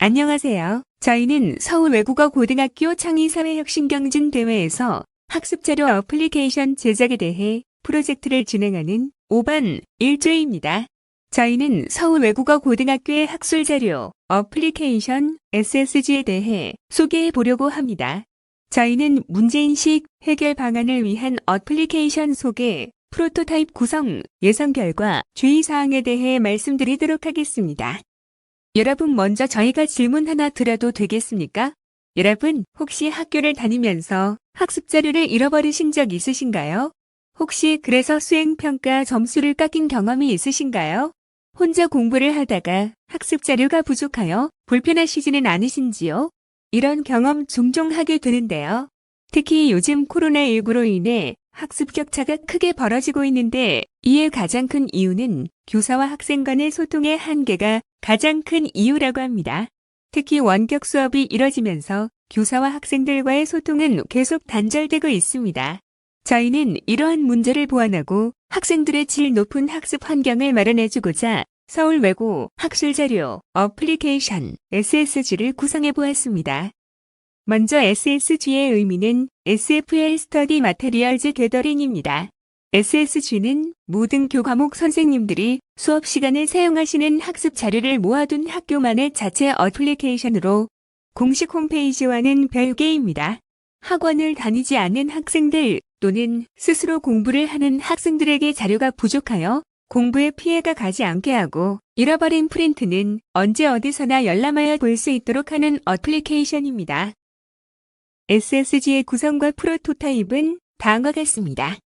안녕하세요. 저희는 서울 외국어 고등학교 창의사회혁신경진 대회에서 학습자료 어플리케이션 제작에 대해 프로젝트를 진행하는 5반 1조입니다. 저희는 서울 외국어 고등학교의 학술자료 어플리케이션 SSG에 대해 소개해 보려고 합니다. 저희는 문제인식 해결 방안을 위한 어플리케이션 소개, 프로토타입 구성, 예상 결과, 주의사항에 대해 말씀드리도록 하겠습니다. 여러분 먼저 저희가 질문 하나 드려도 되겠습니까? 여러분 혹시 학교를 다니면서 학습 자료를 잃어버리신 적 있으신가요? 혹시 그래서 수행평가 점수를 깎인 경험이 있으신가요? 혼자 공부를 하다가 학습 자료가 부족하여 불편하시지는 않으신지요? 이런 경험 종종 하게 되는데요. 특히 요즘 코로나19로 인해 학습 격차가 크게 벌어지고 있는데 이에 가장 큰 이유는 교사와 학생 간의 소통의 한계가 가장 큰 이유라고 합니다. 특히 원격 수업이 이뤄지면서 교사와 학생들과의 소통은 계속 단절되고 있습니다. 저희는 이러한 문제를 보완하고 학생들의 질 높은 학습 환경을 마련해주고자 서울 외고 학술 자료 어플리케이션 SSG를 구성해 보았습니다. 먼저 SSG의 의미는 SFL 스터디 마테리얼즈 게더링입니다. SSG는 모든 교과목 선생님들이 수업 시간에 사용하시는 학습 자료를 모아둔 학교만의 자체 어플리케이션으로 공식 홈페이지와는 별개입니다. 학원을 다니지 않는 학생들 또는 스스로 공부를 하는 학생들에게 자료가 부족하여 공부에 피해가 가지 않게 하고 잃어버린 프린트는 언제 어디서나 열람하여 볼 수 있도록 하는 어플리케이션입니다. SSG의 구성과 프로토타입은 다음과 같습니다.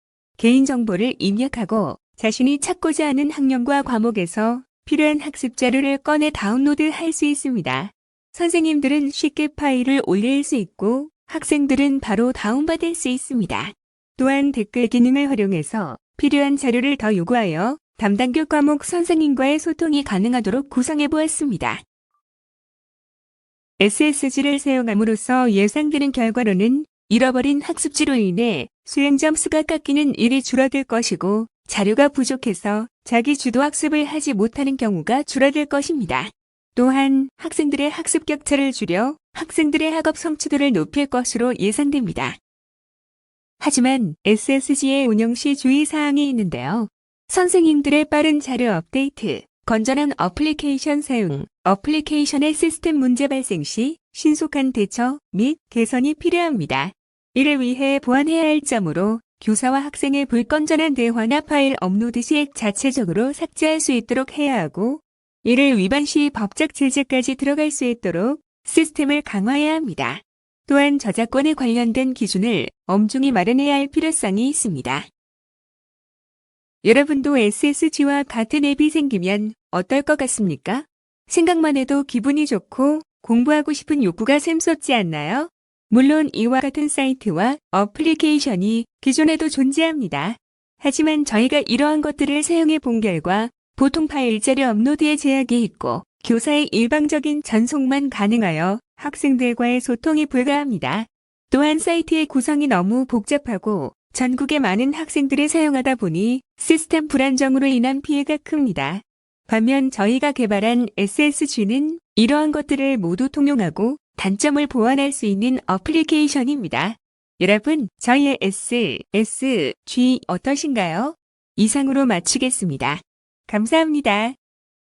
개인정보를 입력하고 자신이 찾고자 하는 학년과 과목에서 필요한 학습 자료를 꺼내 다운로드 할 수 있습니다. 선생님들은 쉽게 파일을 올릴 수 있고 학생들은 바로 다운받을 수 있습니다. 또한 댓글 기능을 활용해서 필요한 자료를 더 요구하여 담당교 과목 선생님과의 소통이 가능하도록 구성해 보았습니다. SSG를 사용함으로써 예상되는 결과로는 잃어버린 학습지로 인해 수행 점수가 깎이는 일이 줄어들 것이고 자료가 부족해서 자기 주도 학습을 하지 못하는 경우가 줄어들 것입니다. 또한 학생들의 학습 격차를 줄여 학생들의 학업 성취도를 높일 것으로 예상됩니다. 하지만 SSG의 운영 시 주의사항이 있는데요. 선생님들의 빠른 자료 업데이트, 건전한 어플리케이션 사용, 어플리케이션의 시스템 문제 발생 시 신속한 대처 및 개선이 필요합니다. 이를 위해 보완해야 할 점으로 교사와 학생의 불건전한 대화나 파일 업로드 시 자체적으로 삭제할 수 있도록 해야 하고 이를 위반 시 법적 제재까지 들어갈 수 있도록 시스템을 강화해야 합니다. 또한 저작권에 관련된 기준을 엄중히 마련해야 할 필요성이 있습니다. 여러분도 SSG와 같은 앱이 생기면 어떨 것 같습니까? 생각만 해도 기분이 좋고 공부하고 싶은 욕구가 샘솟지 않나요? 물론 이와 같은 사이트와 어플리케이션이 기존에도 존재합니다. 하지만 저희가 이러한 것들을 사용해 본 결과 보통 파일 자료 업로드에 제약이 있고 교사의 일방적인 전송만 가능하여 학생들과의 소통이 불가합니다. 또한 사이트의 구성이 너무 복잡하고 전국의 많은 학생들이 사용하다 보니 시스템 불안정으로 인한 피해가 큽니다. 반면 저희가 개발한 SSG는 이러한 것들을 모두 통용하고 단점을 보완할 수 있는 어플리케이션입니다. 여러분, 저희의 SSG 어떠신가요? 이상으로 마치겠습니다. 감사합니다.